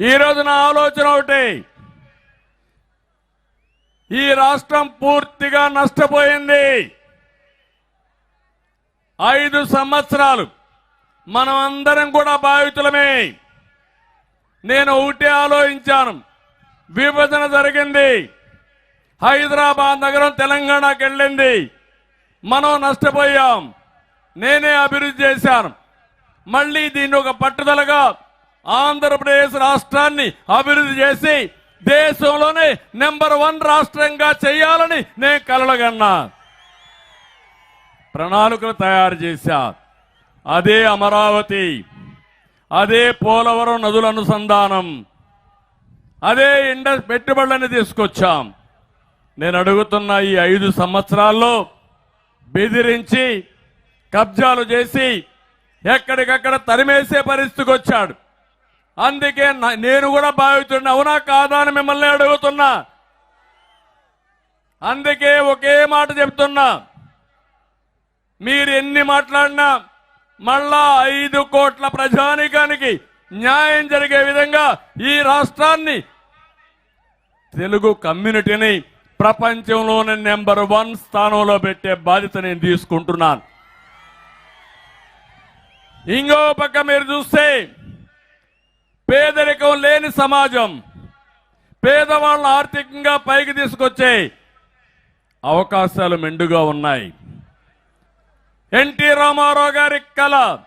ఈరోజు నా ఆలోచన ఒకటి. ఈ రాష్ట్రం పూర్తిగా నష్టపోయింది. ఐదు సంవత్సరాలు మనం అందరం కూడా బాధితులమే. నేను ఒకటే ఆలోచించాను. విభజన జరిగింది. హైదరాబాద్ నగరం తెలంగాణకు వెళ్ళింది. మనం నష్టపోయాం. నేనే అభివృద్ధి చేశాను. మళ్ళీ దీన్ని ఒక పట్టుదలగా ఆంధ్రప్రదేశ్ రాష్ట్రాన్ని అభివృద్ధి చేసి దేశంలోనే నెంబర్ వన్ రాష్ట్రంగా చేయాలని నేను కలలగన్నా. ప్రణాళికలు తయారు చేశా. అదే అమరావతి అదే పోలవరం నదుల అనుసంధానం అదే ఇండ పెట్టుబడులని తీసుకొచ్చాం. నేను అడుగుతున్న ఈ ఐదు సంవత్సరాల్లో బెదిరించి కబ్జాలు చేసి ఎక్కడికక్కడ తరిమేసే పరిస్థితికి వచ్చాడు. అందుకే నా- నేను కూడా భావిస్తున్నా. అవునా కాదా అని మిమ్మల్ని అడుగుతున్నా. అందుకే ఒకే మాట చెప్తున్నా. మీరు ఎన్ని మాట్లాడినా మళ్ళా ఐదు కోట్ల ప్రజానికానికి న్యాయం జరిగే విధంగా ఈ రాష్ట్రాన్ని తెలుగు కమ్యూనిటీని ప్రపంచంలోనే నెంబర్ వన్ స్థానంలో పెట్టే బాధ్యత నేను తీసుకుంటున్నాను. ఇంకో పక్క మీరు చూస్తే పేదరికం లేని సమాజం. పేదవాళ్ళు ఆర్థికంగా పైకి తీసుకొచ్చే అవకాశాలు మెండుగా ఉన్నాయి. ఎన్టీ రామారావు గారి కళ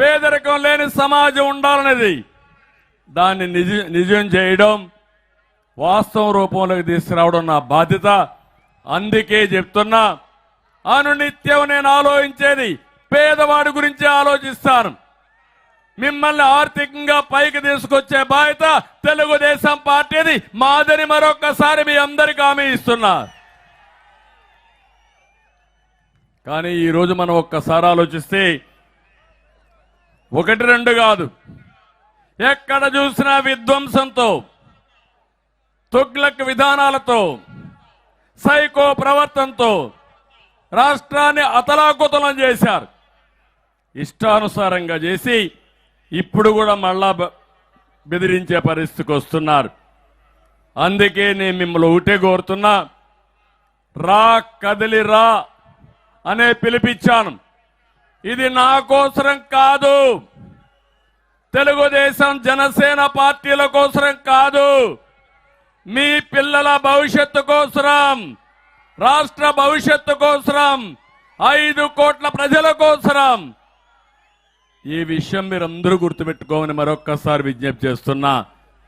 పేదరికం లేని సమాజం ఉండాలనేది దాన్ని నిజ నిజం చేయడం వాస్తవ రూపంలోకి తీసుకురావడం నా బాధ్యత. అందుకే చెప్తున్నా అనునిత్యం నేను ఆలోచించేది పేదవాడి గురించి ఆలోచిస్తాను. మిమ్మల్ని ఆర్థికంగా పైకి తీసుకొచ్చే బాధ్యత తెలుగుదేశం పార్టీది. మాదని మరొకసారి మీ అందరికీ హామీ ఇస్తున్నా. కానీ ఈరోజు మనం ఒక్కసారి ఆలోచిస్తే ఒకటి రెండు కాదు. ఎక్కడ చూసినా విధ్వంసంతో తుగ్లక్ విధానాలతో సైకో ప్రవర్తనతో రాష్ట్రాన్ని అతలాకుతలం చేశారు. ఇష్టానుసారంగా చేసి ఇప్పుడు కూడా మళ్ళా బ- బెదిరించే పరిస్థితికి వస్తున్నారు. అందుకే నేను మిమ్మల్ని ఒకటే కోరుతున్నా. రా కదిలి రా అనే పిలిపించాను. ఇది నా కోసరం కాదు. తెలుగుదేశం జనసేన పార్టీల కోసరం కాదు. మీ పిల్లల భవిష్యత్తు కోసరం. రాష్ట్ర భవిష్యత్తు కోసరం. ఐదు కోట్ల ప్రజల కోసరం. ఈ విషయం మీరు అందరూ గుర్తుపెట్టుకోమని మరొక్కసారి విజ్ఞప్తి చేస్తున్నా.